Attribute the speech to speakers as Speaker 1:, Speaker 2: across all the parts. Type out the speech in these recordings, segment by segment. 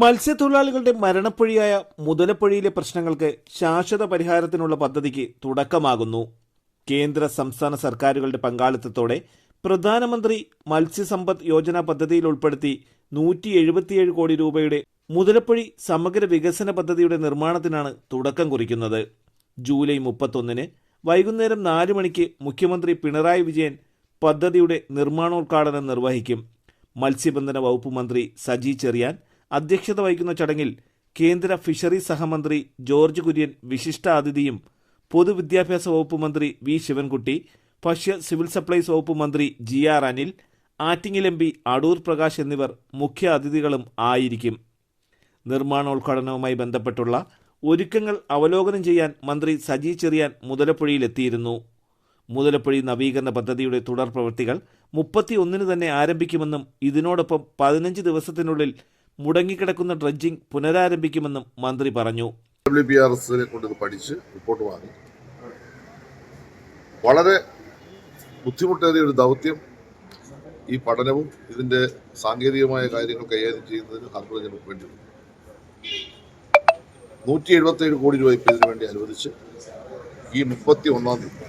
Speaker 1: മത്സ്യത്തൊഴിലാളികളുടെ മരണപ്പൊഴിയായ മുതലപ്പൊഴിയിലെ പ്രശ്നങ്ങൾക്ക് ശാശ്വത പരിഹാരത്തിനുള്ള പദ്ധതിക്ക് തുടക്കമാകുന്നു. കേന്ദ്ര സംസ്ഥാന സർക്കാരുകളുടെ പങ്കാളിത്തത്തോടെ പ്രധാനമന്ത്രി മത്സ്യസമ്പദ് യോജന പദ്ധതിയിൽ ഉൾപ്പെടുത്തി നൂറ്റി എഴുപത്തിയേഴ് കോടി രൂപയുടെ മുതലപ്പൊഴി സമഗ്ര വികസന പദ്ധതിയുടെ നിർമ്മാണത്തിനാണ് തുടക്കം കുറിക്കുന്നത്. ജൂലൈ മുപ്പത്തൊന്നിന് വൈകുന്നേരം നാല് മണിക്ക് മുഖ്യമന്ത്രി പിണറായി വിജയൻ പദ്ധതിയുടെ നിർമ്മാണോദ്ഘാടനം നിർവഹിക്കും. മത്സ്യബന്ധന വകുപ്പ് മന്ത്രി സജി ചെറിയാൻ അധ്യക്ഷത വഹിക്കുന്ന ചടങ്ങിൽ കേന്ദ്ര ഫിഷറീസ് സഹമന്ത്രി ജോർജ് കുര്യൻ വിശിഷ്ടാതിഥിയും പൊതുവിദ്യാഭ്യാസ വകുപ്പ് മന്ത്രി വി ശിവൻകുട്ടി ഭക്ഷ്യ സിവിൽ സപ്ലൈസ് വകുപ്പ് മന്ത്രി G R Anil Attingal M P Adoor Prakash എന്നിവർ മുഖ്യ അതിഥികളും ആയിരിക്കും. നിർമ്മാണോദ്ഘാടനവുമായി ബന്ധപ്പെട്ടുള്ള ഒരുക്കങ്ങൾ അവലോകനം ചെയ്യാൻ മന്ത്രി സജി ചെറിയാൻ മുതലപ്പുഴയിലെത്തിയിരുന്നു. മുതലപ്പുഴി നവീകരണ പദ്ധതിയുടെ തുടർ പ്രവൃത്തികൾ മുപ്പത്തിയൊന്നിന് തന്നെ ആരംഭിക്കുമെന്നും ഇതിനോടൊപ്പം പതിനഞ്ച് ദിവസത്തിനുള്ളിൽ മുടങ്ങിക്കിടക്കുന്ന ഡ്രഡ്ജിംഗ് പുനരാരംഭിക്കുമെന്നും മന്ത്രി പറഞ്ഞു.
Speaker 2: ഡബ്ല്യു പി ആർ എസിനെ കൊണ്ട് പഠിച്ച് റിപ്പോർട്ട് വാങ്ങി. വളരെ ബുദ്ധിമുട്ടേറിയ ഒരു ദൗത്യം ഈ പഠനവും ഇതിന്റെ സാങ്കേതികമായ കാര്യങ്ങൾ കൈകാര്യം ചെയ്യുന്നതിന് ഹാർബർ വേണ്ടി. നൂറ്റി എഴുപത്തി ഏഴ് കോടി രൂപ ഇപ്പം ഇതിനു വേണ്ടി അനുവദിച്ച് ഈ മുപ്പത്തി ഒന്നാം തീയതി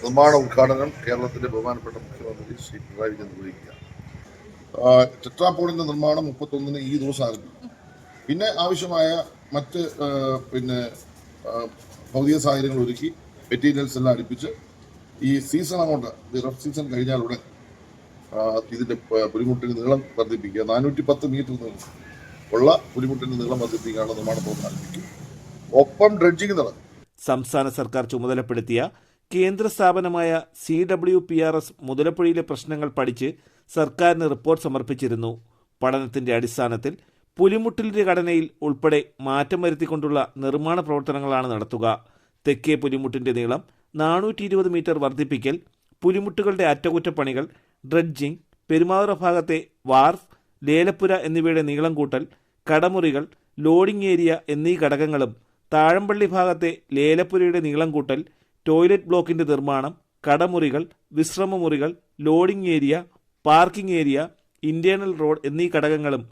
Speaker 2: നിർമ്മാണ ഉദ്ഘാടനം കേരളത്തിന്റെ ബഹുമാനപ്പെട്ട മുഖ്യമന്ത്രി ശ്രീ പിണറായി വിജയൻ നിർവഹിക്കുക ആ, ടെട്രാപോളിന്റെ നിർമ്മാണം മുപ്പത്തൊന്നിന് ഈ ദിവസം ആരംഭിക്കും പിന്നെ ആവശ്യമായ മറ്റ് പിന്നെ ഭൗതിക സാഹചര്യങ്ങൾ ഒരുക്കി മെറ്റീരിയൽസ് എല്ലാം അടുപ്പിച്ച് ഈ സീസൺ അങ്ങോട്ട് റഫ് സീസൺ കഴിഞ്ഞാൽ ഉടൻ ഇതിന്റെ പുലിമുട്ടിന്റെ നീളം വർദ്ധിപ്പിക്കുക നാനൂറ്റി പത്ത് മീറ്റർ നീളം ഉള്ള പുലിമുട്ടിന്റെ നീളം വർദ്ധിപ്പിക്കാനുള്ള നിർമ്മാണ പ്രവർത്തനം ആരംഭിക്കും. ഒപ്പം ഡ്രഡ്ജിങ് നടക്കും.
Speaker 1: സംസ്ഥാന സർക്കാർ ചുമതലപ്പെടുത്തിയ കേന്ദ്ര സ്ഥാപനമായ C W P R S മുതലപ്പുഴയിലെ പ്രശ്നങ്ങൾ പഠിച്ച് സർക്കാരിന് റിപ്പോർട്ട് സമർപ്പിച്ചിരുന്നു. പഠനത്തിന്റെ അടിസ്ഥാനത്തിൽ പുലിമുട്ടിലിന്റെ ഘടനയിൽ ഉൾപ്പെടെ മാറ്റം വരുത്തിക്കൊണ്ടുള്ള നിർമ്മാണ പ്രവർത്തനങ്ങളാണ് നടത്തുക. തെക്കേ പുലിമുട്ടിന്റെ നീളം നാനൂറ്റി ഇരുപത് മീറ്റർ വർദ്ധിപ്പിക്കൽ പുലിമുട്ടുകളുടെ അറ്റകുറ്റപ്പണികൾ ഡ്രഡ്ജിംഗ് പെരുമാതുറ ഭാഗത്തെ വാർഫ് ലേലപ്പുര എന്നിവയുടെ നീളം കൂട്ടൽ കടമുറികൾ ലോഡിംഗ് ഏരിയ എന്നീ ഘടകങ്ങളും താഴമ്പള്ളി ഭാഗത്തെ ലേലപ്പുരയുടെ നീളം കൂട്ടൽ ടോയ്ലറ്റ് ബ്ലോക്കിന്റെ നിർമ്മാണം കടമുറികൾ വിശ്രമമുറികൾ loading area parking area internal road എന്നീ ഘടകങ്ങളും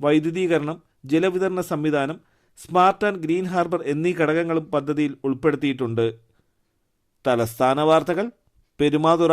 Speaker 1: വൈദ്യുതീകരണം ജലവിതരണ സംവിധാനം സ്മാർട്ട് ആൻഡ് ഗ്രീൻ ഹാർബർ എന്നീ ഘടകങ്ങളും പദ്ധതിയിൽ ഉൾപ്പെടുത്തിയിട്ടുണ്ട്. തലസ്ഥാന വാർത്തകൾ പെരുമാതുറ.